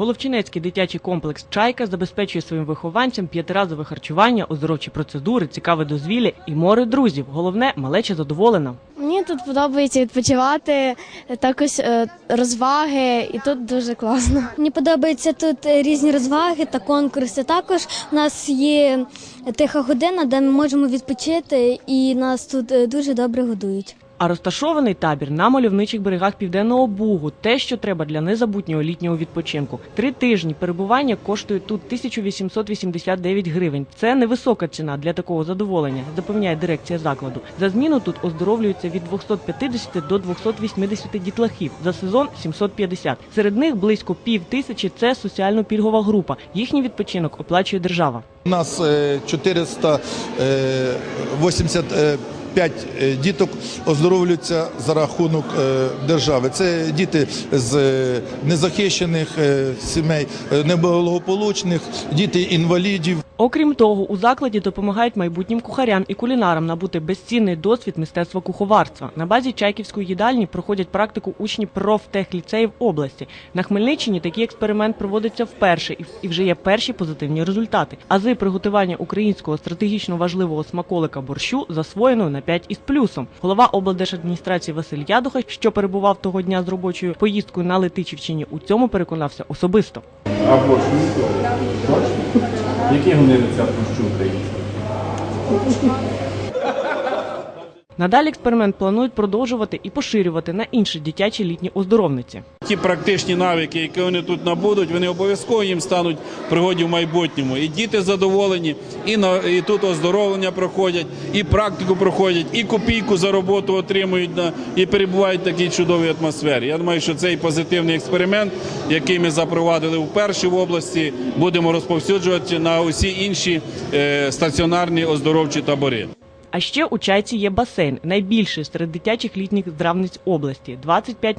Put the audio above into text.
Головчинецький дитячий комплекс Чайка забезпечує своїм вихованцям п'ятиразове харчування, оздоровчі процедури, цікаве дозвілля і море друзів. Головне, малеча задоволена. Мені тут подобається відпочивати, також е, розваги, і тут дуже класно. Мені подобаються тут е, різні розваги та конкурси. Також у нас є тиха година, де ми можемо відпочити, і нас тут е, дуже добре годують. А розташований табір на мальовничих берегах Південного Бугу те, що треба для незабутнього літнього відпочинку. Три тижні перебування коштує тут 1889 гривень. Це невисока ціна для такого задоволення, запевняє дирекція закладу. За зміну тут оздоровлюється від 250 до 280 дітлахів за сезон 750. Серед них близько пів тисячі це соціально-пільгова група. Їхній відпочинок оплачує держава. У нас е, 480 П'ять е, діток оздоровлюються за рахунок е, держави. Це діти з е, незахищених сімей, неблагополучних, діти інвалідів. Окрім того, у закладі допомагають майбутнім кухарям і кулінарам набути безцінний досвід мистецтва куховарства. На базі Чайківської їдальні проходять практику учні профтехліцеїв області. На Хмельниччині такий експеримент проводиться вперше і- вже є перші позитивні результати. Ази приготування українського стратегічно важливого смаколика борщу засвоєно на 5 із плюсом. Голова облдержадміністрації Василь Ядуха, що перебував того дня з робочою поїздкою на Летичівщині, у цьому переконався особисто. А борщ Який вони рецепт борщу український? Надалі експеримент планують продовжувати і поширювати на інші дитячі літні оздоровниці. Ті практичні навики, які вони тут набудуть, вони обов'язково їм стануть пригоді в майбутньому. І діти задоволені, і на і тут оздоровлення проходять, і практику проходять, і копійку за роботу отримують на і перебувають в такій чудовій атмосфері. Я думаю, що цей позитивний експеримент, який ми запровадили вперше в області, будемо розповсюджувати на усі інші е, стаціонарні оздоровчі табори. А ще у чайці є басейн, найбільший серед дитячих літніх здравниць області 25 метрів.